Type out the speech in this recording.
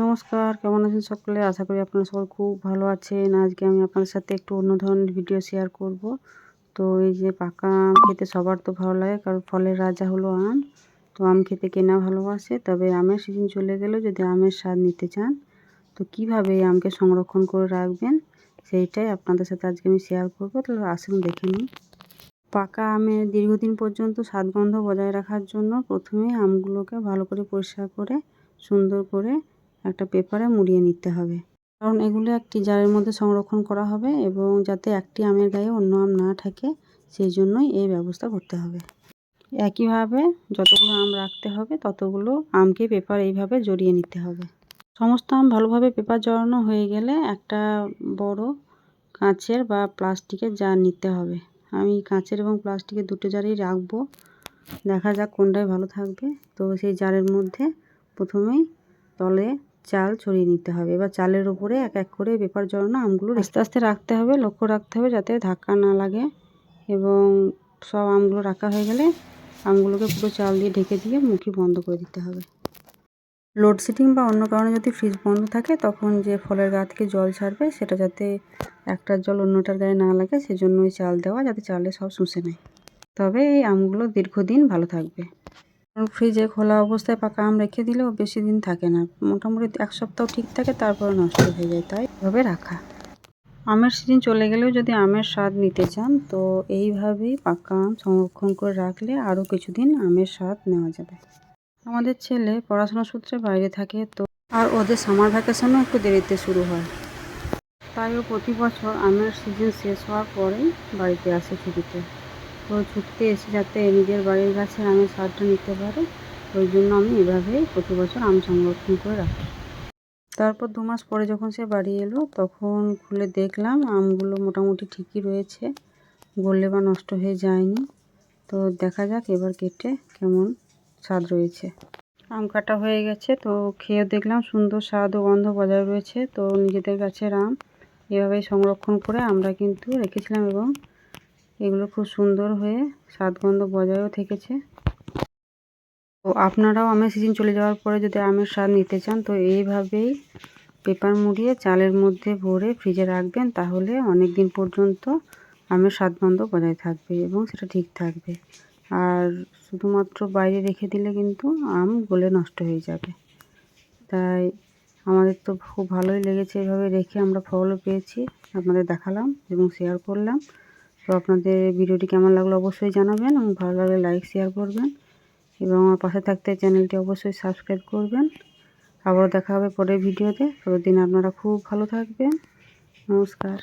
নমস্কার, কেমন আছেন সকলে? আশা করি আপনারা সবাই খুব ভালো আছেন। আজকে আমি আপনাদের সাথে একটু অন্য ধরনের ভিডিও শেয়ার করব। তো এই যে পাকা আম খেতে সবার তো ভালো লাগে, কারণ ফলের রাজা হলো আম। তো আম খেতে কেনা ভালোবাসে? তবে আমের সিজন চলে গেলেও যদি আমের স্বাদ নিতে চান, তো কীভাবে এই আমকে সংরক্ষণ করে রাখবেন? সেইটাই আপনাদের সাথে আজকে আমি শেয়ার করব। তাহলে আসুন দেখে নিন পাকা আমের দীর্ঘদিন পর্যন্ত স্বাদগন্ধ বজায় রাখার জন্য প্রথমে আমগুলোকে ভালো করে পরিষ্কার করে, সুন্দর করে একটা পেপারে মুড়িয়ে নিতে হবে। কারণ এগুলো একটি জারের মধ্যে সংরক্ষণ করা হবে এবং যাতে একটি আমের গায়ে অন্য আম না থাকে, সেই জন্যই এই ব্যবস্থা করতে হবে। একইভাবে যতগুলো আম রাখতে হবে, ততগুলো আমকে পেপার এইভাবে জড়িয়ে নিতে হবে। সমস্ত আম ভালোভাবে পেপার জড়ানো হয়ে গেলে একটা বড় কাঁচের বা প্লাস্টিকের জার নিতে হবে। আমি কাঁচের এবং প্লাস্টিকের দুটো জারই রাখব। দেখা যাক কোনটাই ভালো থাকবে। তো সেই জারের মধ্যে প্রথমেই তলে চাল ছড়িয়ে নিতে হবে। এবার চালের ওপরে এক এক করে পেপার জড়ানো আমগুলো আস্তে আস্তে রাখতে হবে, লক্ষ্য রাখতে হবে যাতে ধাক্কা না লাগে এবং সব আমগুলো রাখা হয়ে গেলে আমগুলোকে পুরো চাল দিয়ে ঢেকে দিয়ে মুখি বন্ধ করে দিতে হবে। লোডশেডিং বা অন্য কারণে যদি ফ্রিজ বন্ধ থাকে, তখন যে ফলের গা থেকে জল ছাড়বে, সেটা যাতে একটার জল অন্যটার গায়ে না লাগে সেজন্য ওই চাল দেওয়া যাতে চালে সব শুষে নেয়। তবে এই আমগুলো দীর্ঘদিন ভালো থাকবে। ফ্রিজে খোলা অবস্থায় পাকা আম রেখে দিলেও বেশি দিন থাকে না। মোটামুটি এক সপ্তাহ ঠিক থাকে তারপরে নষ্ট হয়ে যায়, তাই এভাবে রাখা। আমের সিজন চলে গেলেও যদি আমের স্বাদ নিতে চান, তো এইভাবেই পাকা আম সংরক্ষণ করে রাখলে আরও কিছুদিন আমের স্বাদ নেওয়া যাবে। আমাদের ছেলে পড়াশোনা সূত্রে বাইরে থাকে, তো আর ওদের সামার ভ্যাকেশনও একটু দেরিতে শুরু হয়। তাইও প্রতি বছর আমের সিজন শেষ হওয়ার পরেই বাড়িতে আসে ছুটিতে। তো ছুটিতে এসে যাতে নিজের বাড়ির গাছের আমের স্বাদটা নিতে পারে, ওই জন্য আমি এভাবেই প্রতি বছর আম সংরক্ষণ করে রাখি। তারপর দু মাস পরে যখন সে বাড়ি এলো, তখন খুলে দেখলাম আমগুলো মোটামুটি ঠিকই রয়েছে গললে বা নষ্ট হয়ে যায়নি। তো দেখা যাক এবার কেটে কেমন স্বাদ রয়েছে। আম কাটা হয়ে গেছে, তো খেয়ে দেখলাম সুন্দর স্বাদ ও গন্ধ বজায় রয়েছে, তো নিজেদের গাছের আম এভাবেই সংরক্ষণ করে আমরা কিন্তু রেখেছিলাম এবং এগুলো খুব সুন্দর হয়ে স্বাদগন্ধ বজায়ও থেকেছে। তো আপনারাও আমের সিজন চলে যাওয়ার পরে যদি আমের স্বাদ নিতে চান, তো এইভাবেই পেপার মুড়িয়ে চালের মধ্যে ভরে ফ্রিজে রাখবেন, তাহলে অনেক দিন পর্যন্ত আমের স্বাদগন্ধ বজায় থাকবে এবং সেটা ঠিক থাকবে। আর শুধুমাত্র বাইরে রেখে দিলে কিন্তু আম গলে নষ্ট হয়ে যাবে। তাই আমাদের তো খুব ভালোই লেগেছে এভাবে রেখে আমরা ফলও পেয়েছি। আপনাদের দেখালাম এবং শেয়ার করলাম। তো আপনাদের ভিডিওটি কেমন লাগল অবশ্যই জানাবেন এবং ভালো লাগলে লাইক শেয়ার করবেন এবং আমার পাশে থাকতে চ্যানেলটি অবশ্যই সাবস্ক্রাইব করবেন। আবারও দেখা হবে পরের ভিডিওতে। ততদিন আপনারা খুব ভালো থাকবেন। নমস্কার।